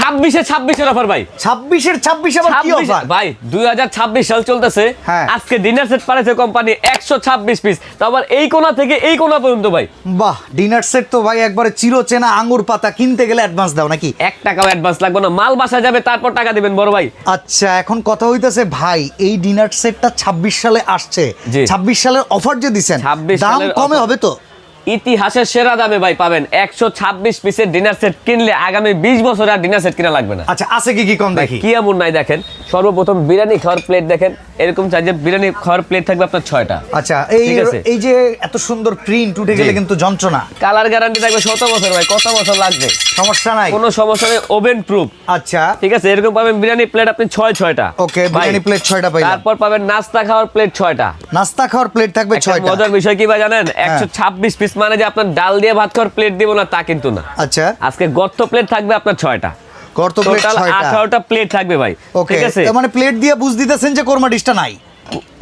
ছাব্বিশে ছাব্বিশের অফার ভাই। ছাব্বিশের ছাব্বিশ আবার কি 26 অফার ভাই দুই সাল চলতেছে। হ্যাঁ। আজকে ডিনার সেট কোম্পানি একশো ছাব্বিশ পিস তো আবার এই কোনা থেকে এই কোনা পর্যন্ত ভাই। বাহ ডিনার সেট তো ভাই একবারে চিরচেনা আঙ্গুর পাতা কিনতে গেলে অ্যাডভান্স দাও নাকি? এক টাকাও অ্যাডভান্স লাগবে না। মাল বাসা যাবে তারপর টাকা দিবেন বড় ভাই। আচ্ছা এখন কথা হইতেছে ভাই এই ডিনার সেটটা ছাব্বিশ সালে আসছে। ছাব্বিশ সালের অফার যে দিচ্ছেন 26 দাম কমে হবে তো? ইতিহাসের সেরা দামে ভাই পাবেন একশো ছাব্বিশ পিসের ডিনার সেট কিনলে আগামী বিশ বছর আর ডিনার সেট কিনা লাগবে না। আচ্ছা আছে কি কি কম দেখি? কি এমন নাই দেখেন সর্বপ্রথম বিরিয়ানি খাওয়ার প্লেট দেখেন এরকম চাই যে বিরিয়ানি খাওয়ার প্লেট থাকবে আপনার ছয়টা। আচ্ছা এই এই যে এত সুন্দর প্রিন্ট উঠে গেলে কিন্তু যন্ত্রণা। কালার গ্যারান্টি থাকবে শত বছর ভাই কত বছর লাগবে? সমস্যা নাই। কোনো সমস্যা নেই ওভেন প্রুফ আচ্ছা। ঠিক আছে এরকম পাবেন বিরিয়ানি প্লেট আপনি ছয় ছয়টা। ওকে বিরিয়ানি প্লেট ছয়টা পাইলাম। তারপর পাবেন নাস্তা খাওয়ার প্লেট ছয়টা। নাস্তা খাওয়ার প্লেট থাকবে ছয়টা। মজার বিষয় কি ভাই জানেন? একশো ছাব্বিশ পিস মানে যে আপনার ডাল দিয়ে ভাত খাওয়ার প্লেট দিব না তা কিন্তু না। আচ্ছা। আজকে গর্ত প্লেট থাকবে আপনার ছয়টা। কত প্লেট ছয়টা। আঠারোটা প্লেট থাকবে ভাই ঠিক আছে? মানে প্লেট দিয়ে বুঝ দিতেছেন যে কোরমা ডিশটা নাই।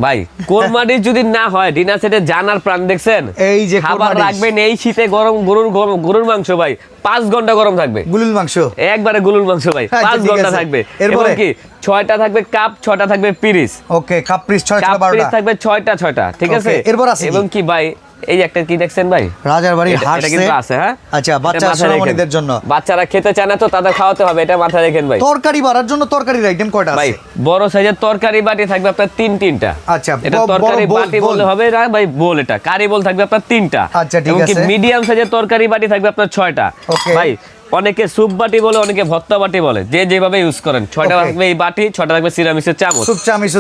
ভাই কোরমাডি যদি না হয় ডিনার সেটে জানার প্রাণ দেখছেন? এই যে খাবার রাখবেন এই শীতে গরম গরুর গরম- গরুর মাংস ভাই পাঁচ ঘণ্টা গরম থাকবে। গুলুল মাংস। একবারে গরুর মাংস ভাই আচ্ছা, পাঁচ ঘণ্টা থাকবে। এরপরে? কি ছয়টা থাকবে কাপ ছয়টা থাকবে পিরিস ওকে কাপ পিস ছয় কাপ পিরিস থাকবে ছয়টা ছয়টা ঠিক আছে? এরপর আছে এবং কি ভাই এই একটা কি দেখছেন ভাই? রাজার বাড়ির হাট কিন্তু আছে হ্যাঁ? আচ্ছা বাচ্চা সোনামণিদের জন্য। বাচ্চারা খেতে চায় না তো তাদের খাওয়াতে হবে এটা মাথায় রেখেন ভাই। তরকারি বাড়ার জন্য তরকারির আইটেম কয়টা ভাই বড় সাইজের তরকারি বাটি থাকবে আপনার তিন তিনটা। আচ্ছা, এটা তরকারি বাটি। বললে হবে না ভাই বোল এটা। কারি বোল থাকবে আপনার তিনটা। আচ্ছা, ঠিক আছে। মিডিয়াম সাইজের তরকারি বাটি থাকবে আপনার ছয়টা। ভাই অনেকে স্যুপ বাটি বলে অনেকে ভর্তা বাটি বলে। যে যেভাবে ইউজ করেন। ছয়টা থাকবে এই বাটি ছয়টা থাকবে সিরামিক্সের চামচ।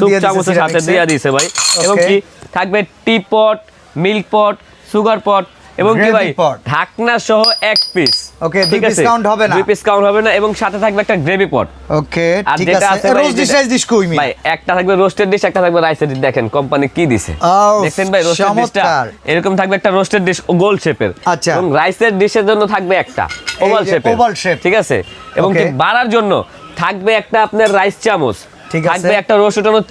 দিয়ে চামচের সাথে। দিয়ে দিছে ভাই। এবং কি থাকবে টি পট মিল্ক পট সুগার পট এবং কি ভাই ঢাকনা সহ এক পিস Okay, দুই piece count হবে না। দুই পিস কাউন্ট হবে না এবং সাথে থাকবে একটা গ্রেভি পট ওকে ঠিক আছে। রোজ ডিশ রাইস ডিশ কই ভাই একটা থাকবে রোস্টেড ডিশ একটা থাকবে রাইসের ডিশ দেখেন কোম্পানি কি দিছে? দেখেন ভাই রোস্টেড ডিশটা এরকম থাকবে একটা রোস্টেড ডিশ গোল শেপের আচ্ছা। এবং রাইসের ডিশের জন্য থাকবে একটা ওভাল শেপের oval shape। ঠিক আছে? এবং কি বাড়ার জন্য থাকবে একটা আপনার রাইস চামচ। ঠিক আছে। থাকবে একটা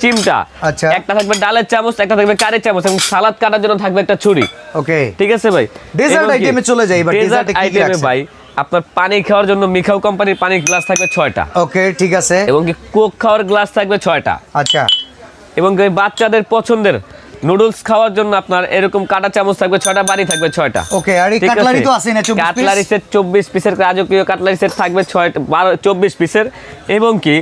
চিমটা। আচ্ছা। একটা থাকবে ডালের চামচ একটা থাকবে কারের চামচ এবং সালাদ কাটার জন্য থাকবে একটা ছুরি। ওকে। ঠিক আছে ভাই? ডেজার্ট এ চলে যাই এবার, ডেজার্ট রাখছেন? ভাই আপনার পানি খাওয়ার জন্য মিখাও কোম্পানির পানির গ্লাস থাকবে ছয়টা। ওকে ঠিক আছে। এবং কোক খাওয়ার গ্লাস থাকবে ছয়টা। আচ্ছা। এবং বাচ্চাদের পছন্দের নুডলস খাওয়ার জন্য আপনার এরকম কাটা চামচ থাকবে ছয়টা বাড়ি থাকবে ছয়টা। ওকে আর এই কাটলারি তো আছে না 24 কাটলারি সেট চব্বিশ পিসের রাজকীয় কাটলারি সেট থাকবে ছয় বারো চব্বিশ পিসের। এবং কি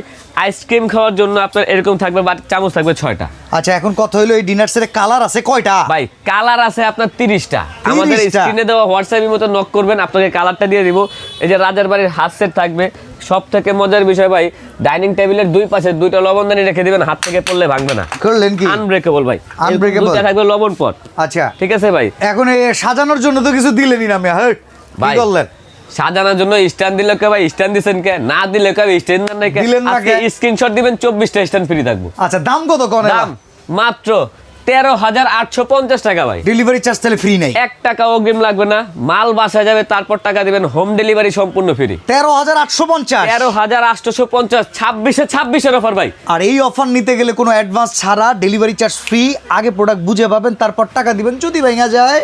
আইসক্রিম খাওয়ার জন্য আপনার এরকম থাকবে বাটি চামচ থাকবে ছয়টা। আচ্ছা এখন কথা হলো এই ডিনার সেটে কালার আছে কয়টা? ভাই কালার আছে আপনার তিরিশটা। আমাদের? স্ক্রিনে দেওয়া হোয়াটসঅ্যাপের মতো নক করবেন আপনাকে কালারটা দিয়ে দিব। এই যে রাজার বাড়ির হাত সেট থাকবে। সব থেকে মজার বিষয় ভাই ডাইনিং টেবিলের দুই পাশে দুইটা লবণদানি রেখে দিবেন হাত থেকে পড়লে ভাঙবে না। করলেন কি? আনব্রেকেবল ভাই। Unbreakable? দুইটা থাকবে লবণ পট। আচ্ছা। ঠিক আছে ভাই। এখন এই সাজানোর জন্য তো কিছু দিলেনই না আমি হ্যাঁ ভাই, বললেন সাজানোর জন্য স্ট্যান্ড দিলে কে ভাই স্ট্যান্ড দিছেন কে? না দিলে কে স্ট্যান্ড দেন নাই কে? না আজকে কে? স্ক্রিনশট দিবেন চব্বিশটা স্ট্যান্ড ফ্রি থাকব। আচ্ছা দাম কত কোন দাম মাত্র তেরো হাজার আটশো পঞ্চাশ টাকা ভাই। ডেলিভারি চার্জ তাহলে ফ্রি নেই। এক টাকা অগ্রিম লাগবে না মাল বাসায় যাবে তারপর টাকা দিবেন হোম ডেলিভারি সম্পূর্ণ ফ্রি তেরো হাজার আটশো পঞ্চাশ। তেরো হাজার আটশোশো পঞ্চাশ ছাব্বিশে ছাব্বিশের অফার ভাই। আর এই অফার নিতে গেলে কোনো অ্যাডভান্স ছাড়া ডেলিভারি চার্জ ফ্রি আগে প্রোডাক্ট বুঝে পাবেন তারপর টাকা দিবেন। যদি ভেঙে যায়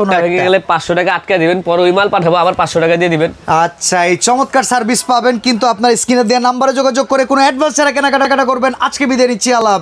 কোনো একটা। ভেঙে গেলে পাঁচশো টাকা আটকে দিবেন পরে ওই মাল পাঠাবো আবার পাঁচশো টাকা দিয়ে দিবেন। আচ্ছা এই চমৎকার সার্ভিস পাবেন কিন্তু আপনার স্ক্রিনে দেওয়া নাম্বারে যোগাযোগ করে কোনো অ্যাডভান্স ছাড়া কেনাকাটা করবেন। আজকে বিদায় নিচ্ছি আল্লাহ।